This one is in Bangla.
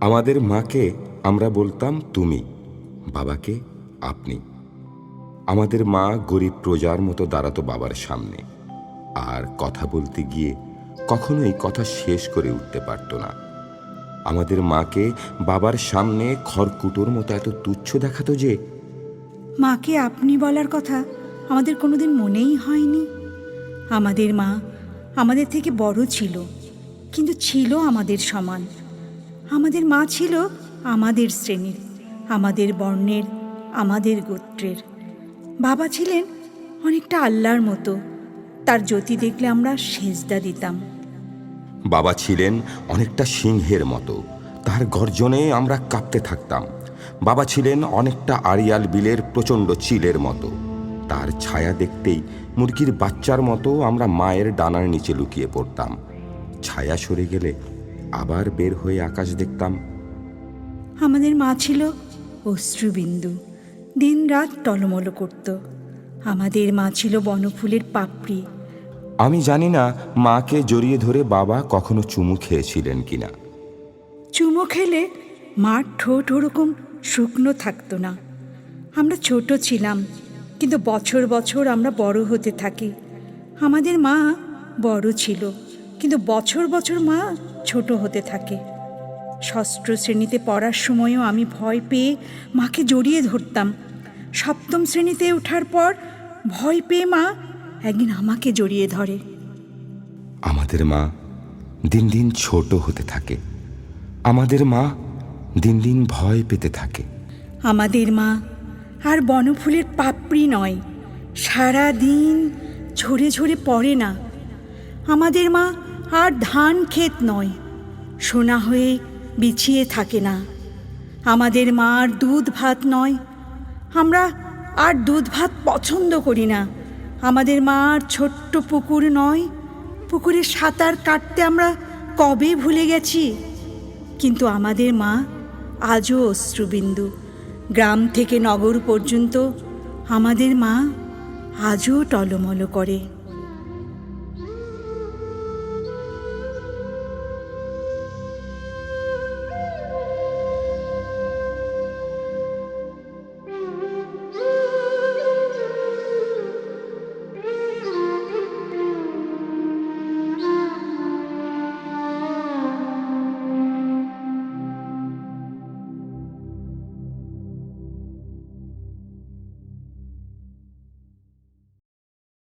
আমাদের মাকে আমরা বলতাম তুমি, বাবাকে আপনি। আমাদের মা গরিব প্রজার মতো দাঁড়াতো বাবার সামনে। আর কথা বলতে গিয়ে কখনোই কথা শেষ করে উঠতে পারতো না। আমাদের মাকে বাবার সামনে খড়কুটোর মতো এত তুচ্ছ দেখাতো যে মাকে আপনি বলার কথা আমাদের কোনোদিন মনেই হয়নি। আমাদের মা আমাদের থেকে বড় ছিল, কিন্তু ছিল আমাদের সমান। আমাদের মা ছিল আমাদের শ্রেণির, আমাদের বর্ণের, আমাদের গোত্রের। বাবা ছিলেন অনেকটা আল্লাহর মতো, তার জ্যোতি দেখলে আমরা সেজদা দিতাম। বাবা ছিলেন অনেকটা সিংহের মতো, তার গর্জনে আমরা কাঁপতে থাকতাম। বাবা ছিলেন অনেকটা আড়িয়াল বিলের প্রচণ্ড চিলের মতো, তার ছায়া দেখতেই মুরগির বাচ্চার মতো আমরা মায়ের ডানার নিচে লুকিয়ে পড়তাম। ছায়া সরে গেলে আবার বের হয়ে আকাশ দেখতাম। আমাদের মা ছিল অশ্রুবিন্দু। দিন রাত টলমল করত। আমাদের মা ছিল বনফুলের পাপড়ি। আমি জানি না মাকে জড়িয়ে ধরে বাবা কখনো চুমু খেয়েছিলেন কিনা। চুমো খেলে মার ঠোঁট ওরকম শুকনো থাকতো না। আমরা ছোট ছিলাম কিন্তু বছর বছর আমরা বড় হতে থাকি। আমাদের মা বড় ছিল। কিন্তু বছর বছর মা ছোট হতে থাকে। ষষ্ঠ শ্রেণীতে পড়ার সময়ও আমি ভয় পেয়ে মাকে জড়িয়ে ধরতাম। সপ্তম শ্রেণীতে ওঠার পর ভয় পেয়ে মা একদিন আমাকে জড়িয়ে ধরে। আমাদের মা দিন দিন ছোট হতে থাকে। আমাদের মা দিন দিন ভয় পেতে থাকে। আমাদের মা আর বনফুলের পাপড়ি নয় সারা দিন ঝরে ঝরে পড়ে না। আমাদের মা আর ধান ক্ষেত নয়, সোনা হয়ে বিছিয়ে থাকে না। আমাদের মার দুধ ভাত নয়, আমরা আর দুধ ভাত পছন্দ করি না। আমাদের মার ছোট্ট পুকুর নয় পুকুরে সাঁতার কাটতে আমরা কবে ভুলে গেছি? কিন্তু আমাদের মা আজও অশ্রুবিন্দু। গ্রাম থেকে নগর পর্যন্ত আমাদের মা আজও টলমল করে।